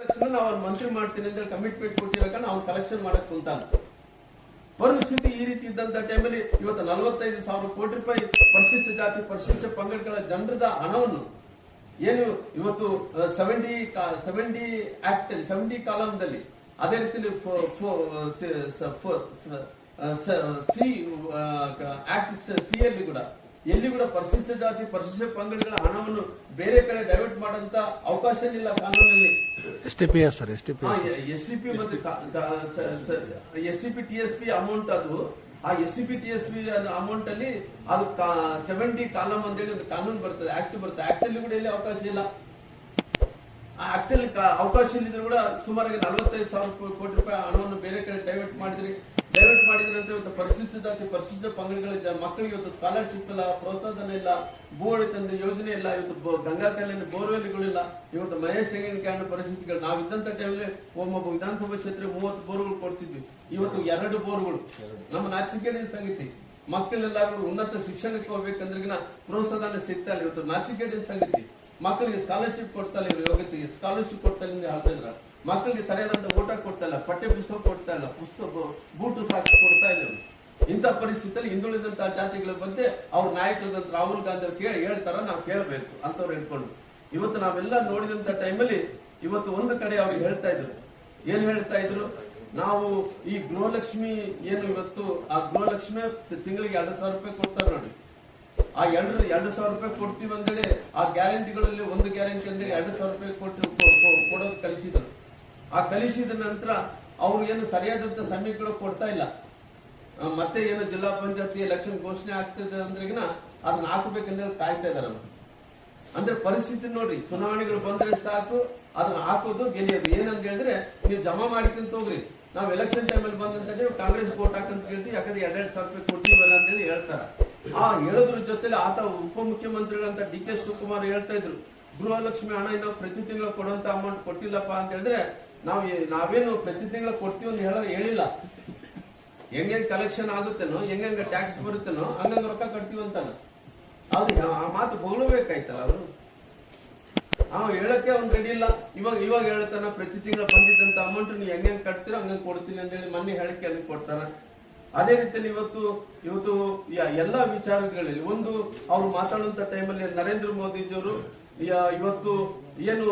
ತಕ್ಷಣ ಅವ್ರ ಮಂತ್ರಿ ಮಾಡ್ತೀನಿ ಅಂತ ಕಮಿಟ್ಮೆಂಟ್ ಕೊಟ್ಟಿರ್ಬೇಕಂದ್ರೆ ಅವ್ನು ಕಲೆಕ್ಷನ್ ಮಾಡಕ್ ಕುಂತಾನ. ಪರಿಸ್ಥಿತಿ ಈ ರೀತಿ ಇದ್ದಂತ ಟೈಮಲ್ಲಿ ಇವತ್ತು ನಲವತ್ತೈದು ಸಾವಿರ ಕೋಟಿ ರೂಪಾಯಿ ಪರಿಶಿಷ್ಟ ಜಾತಿ, ಪರಿಶಿಷ್ಟ ಪಂಗಡಗಳ ಜನರದ ಹಣವನ್ನು ಏನು ಇವತ್ತು ಸೆವೆಂಟಿ ಸೆವೆಂಟಿ ಆಕ್ಟ್ ಸೆವೆಂಟಿ ಕಾಲಂದಲ್ಲಿ ಅದೇ ರೀತಿಯಲ್ಲಿ ಸಿ ಆಕ್ಟ್ ಸಿ ಅಲ್ಲಿ ಕೂಡ ಎಲ್ಲಿ ಕೂಡ ಪರಿಶಿಷ್ಟ ಜಾತಿ, ಪರಿಶಿಷ್ಟ ಪಂಗಡಗಳ ಹಣವನ್ನು ಬೇರೆ ಕಡೆ ಡೈವರ್ಟ್ ಮಾಡಂತ ಅವಕಾಶ ಇಲ್ಲ ಕಾನೂನಲ್ಲಿ. S T P S sir S T P S T P ಮತ್ತು S T P T S P amount ಅದು. ಆ S T P T S P amount ಅಲ್ಲಿ ಅದು ಸೆವೆಂಟಿ ಕಾಲಮ್ ಅಂತ ಹೇಳಿ ಒಂದು ಕಾನೂನು ಬರ್ತದೆ ಆಕ್ಟ್ ಬರ್ತದೆ. ಆಕ್ಟ್ ಅಲ್ಲಿ ಕೂಡ ಎಲ್ಲಿ ಅವಕಾಶ ಇಲ್ಲ. ಆ ಆಕ್ಟ್ ಅಲ್ಲಿ ಅವಕಾಶ ಇಲ್ಲಿದ್ರು ಕೂಡ ಸುಮಾರು ನಲವತ್ತೈದು ಸಾವಿರ ಕೋಟಿ ರೂಪಾಯಿ ಹಣವನ್ನು ಬೇರೆ ಕಡೆ ಡೈವರ್ಟ್ ಮಾಡಿದ್ರಿ. ಡೈವರ್ಟ್ ಮಾಡಿದ್ರೆ ಅಂತ ಇವತ್ತು ಪರಿಶಿಷ್ಟ ಪರಿಶಿಷ್ಟ ಪಂಗಡಗಳ ಮಕ್ಕಳಿಗೆ ಇವತ್ತು ಸ್ಕಾಲರ್ಶಿಪ್ ಇಲ್ಲ ಪ್ರೋತ್ಸಾಹನ ಇಲ್ಲ ಭೂವಳಿತಂದ ಯೋಜನೆ ಇಲ್ಲ, ಇವತ್ತು ಗಂಗಾ ಕಲ್ಯಾಣ ಬೋರ್ವೆಲ್ಗಳಿಲ್ಲ ಇವತ್ತು ಮಹೇಶ್ ಕಾರಣ ಪರಿಸ್ಥಿತಿಗಳು ನಾವು ಇದ್ದಂತ ಟೈಮಲ್ಲಿ ಒಮ್ಮೊಬ್ಬ ವಿಧಾನಸಭಾ ಕ್ಷೇತ್ರ ಮೂವತ್ತು ಬೋರ್ಗಳು ಕೊಡ್ತಿದ್ವಿ. ಇವತ್ತು ಎರಡು ಬೋರ್ಗಳು. ನಮ್ಮ ನಾಚಿಕೆಯ ಸಂಗತಿ. ಮಕ್ಕಳೆಲ್ಲಾರು ಉನ್ನತ ಶಿಕ್ಷಣಕ್ಕೆ ಹೋಗ್ಬೇಕಂದ್ರೆ ಪ್ರೋತ್ಸಾಹನ ಸಿಗ್ತಾ ಇಲ್ಲ. ಇವತ್ತು ನಾಚಿಕೆಯ ಸಂಗತಿ. ಮಕ್ಕಳಿಗೆ ಸ್ಕಾಲರ್ಶಿಪ್ ಕೊಡ್ತಾ ಇಲ್ಲ. ಯೋಗ್ಯತೆಗೆ ಸ್ಕಾಲರ್ಶಿಪ್ ಕೊಡ್ತಾ ಇಲ್ಲ ಹೇಳ್ತಾ ಮಕ್ಕಳಿಗೆ ಸರಿಯಾದಂತ ಊಟ ಕೊಡ್ತಾ ಇಲ್ಲ. ಪಠ್ಯ ಪುಸ್ತಕ ಕೊಡ್ತಾ ಇಲ್ಲ. ಪುಸ್ತಕ ಬೂಟು ಸಾಕು. ಇಂಥ ಪರಿಸ್ಥಿತಿಯಲ್ಲಿ ಹಿಂದುಳಿದಂತಹ ಜಾತಿಗಳ ಬಗ್ಗೆ ಅವ್ರ ನಾಯಕರಾದಂತ ರಾಹುಲ್ ಗಾಂಧಿ ಅವ್ರು ಕೇಳಿ ಹೇಳ್ತಾರ, ನಾವು ಕೇಳಬೇಕು ಅಂತವ್ರು ಹೇಳ್ಕೊಂಡು ಇವತ್ತು ನಾವೆಲ್ಲ ನೋಡಿದಂತ ಟೈಮಲ್ಲಿ ಇವತ್ತು ಒಂದು ಕಡೆ ಅವ್ರಿಗೆ ಹೇಳ್ತಾ ಇದ್ರು. ಏನ್ ಹೇಳ್ತಾ ಇದ್ರು? ನಾವು ಈ ಗೃಹಲಕ್ಷ್ಮಿ ಏನು ಇವತ್ತು, ಆ ಗೃಹಲಕ್ಷ್ಮಿ ತಿಂಗಳಿಗೆ ಎರಡು ಸಾವಿರ ರೂಪಾಯಿ ಕೊಡ್ತಾರೆ ನೋಡಿ. ಆ ಎರಡು ಎರಡು ಸಾವಿರ ರೂಪಾಯಿ ಕೊಡ್ತೀವಿ ಅಂದೇಳಿ ಆ ಗ್ಯಾರಂಟಿಗಳಲ್ಲಿ ಒಂದು ಗ್ಯಾರಂಟಿ ಅಂದ್ರೆ ಎರಡು ಸಾವಿರ ರೂಪಾಯಿ ಕೊಟ್ಟು ಕೊಡೋದು ಕಲಿಸಿದ್ರು. ಆ ಕಲಿಸಿದ ನಂತರ ಅವ್ರು ಏನು ಸರಿಯಾದಂತ ಸಮಯಗಳು ಕೊಡ್ತಾ ಇಲ್ಲ. ಮತ್ತೆ ಏನು ಜಿಲ್ಲಾ ಪಂಚಾಯತಿ ಎಲೆಕ್ಷನ್ ಘೋಷಣೆ ಆಗ್ತದೆ ಅಂದ್ರೆಗಿನ ಅದನ್ನ ಹಾಕಬೇಕಂದ್ರೆ ಕಾಯ್ತಾ ಇದಾರೆ. ಅಂದ್ರೆ ಪರಿಸ್ಥಿತಿ ನೋಡ್ರಿ, ಚುನಾವಣೆಗಳು ಬಂದ್ರೆ ಸಾಕು, ಅದನ್ನ ಹಾಕೋದು ಗೆಲ್ಲಿಯೋದು. ಏನಂತ ಹೇಳಿದ್ರೆ, ನೀವು ಜಮಾ ಮಾಡಿಕೊಂತ ಹೋಗ್ರಿ. ನಾವು ಎಲೆಕ್ಷನ್ ಟೈಮಲ್ಲಿ ಬಂದಂತ ಹೇಳಿ ಕಾಂಗ್ರೆಸ್ ವೋಟ್ ಹಾಕಂತ ಕೇಳ್ತೀವಿ ಯಾಕಂದ್ರೆ ಎರಡೆರಡು ಸಾವಿರ ರೂಪಾಯಿ ಅಂತ ಹೇಳಿ ಹೇಳ್ತಾರ. ಆ ಹೇಳೋದ್ರ ಜೊತೆಲಿ ಆತ ಉಪಮುಖ್ಯಮಂತ್ರಿಗಳಂತ ಡಿ ಕೆ ಶಿವಕುಮಾರ್ ಹೇಳ್ತಾ ಇದ್ರು, ಗೃಹಲಕ್ಷ್ಮಿ ಹಣ ನಾವು ಪ್ರತಿ ತಿಂಗಳು ಕೊಡುವಂತ ಅಮೌಂಟ್ ಕೊಟ್ಟಿಲ್ಲಪ್ಪ ಅಂತ ಹೇಳಿದ್ರೆ, ನಾವು ನಾವೇನು ಪ್ರತಿ ತಿಂಗಳು ಕೊಡ್ತೀವಿ ಅಂತ ಹೇಳ ಹೇಳಿಲ್ಲ. ಹೆಂಗೆ ಕಲೆಕ್ಷನ್ ಆಗುತ್ತೇನೋ ಹೆಂಗ ಟ್ಯಾಕ್ಸ್ ಬರುತ್ತೇನೋ, ಹಂಗಂಗ ರೊಕ್ಕ ಕಟ್ತೀವಿ ಅಂತಾನ. ಅದು ಆ ಮಾತು ಬೋಳಬೇಕಾಯ್ತಲ್ಲ ಅವರು. ಅವ ಹೇಳಕ್ಕೆ ಅವ್ನ್ ರೆಡಿ ಇಲ್ಲ. ಇವಾಗ ಇವಾಗ ಹೇಳ್ತಾನ ಪ್ರತಿ ತಿಂಗಳ ಬಂದಿದ್ದಂತ ಅಮೌಂಟ್ ನೀವು ಹೆಂಗ್ ಹೆಂಗ್ ಕಟ್ತೀರೋ, ಹಂಗಂಗ್ ಕೊಡ್ತೀನಿ ಅಂತ ಹೇಳಿ ಮೊನ್ನೆ ಹೇಳಿಕೆ ಅಲ್ಲಿ ಕೊಡ್ತಾನ. ಅದೇ ರೀತಿಯಲ್ಲಿ ಇವತ್ತು ಇವತ್ತು ಎಲ್ಲಾ ವಿಚಾರಗಳಲ್ಲಿ ಒಂದು ಅವ್ರು ಮಾತಾಡುವಂತ ಟೈಮಲ್ಲಿ ನರೇಂದ್ರ ಮೋದಿಜಿಯವರು ಇವತ್ತು ಏನು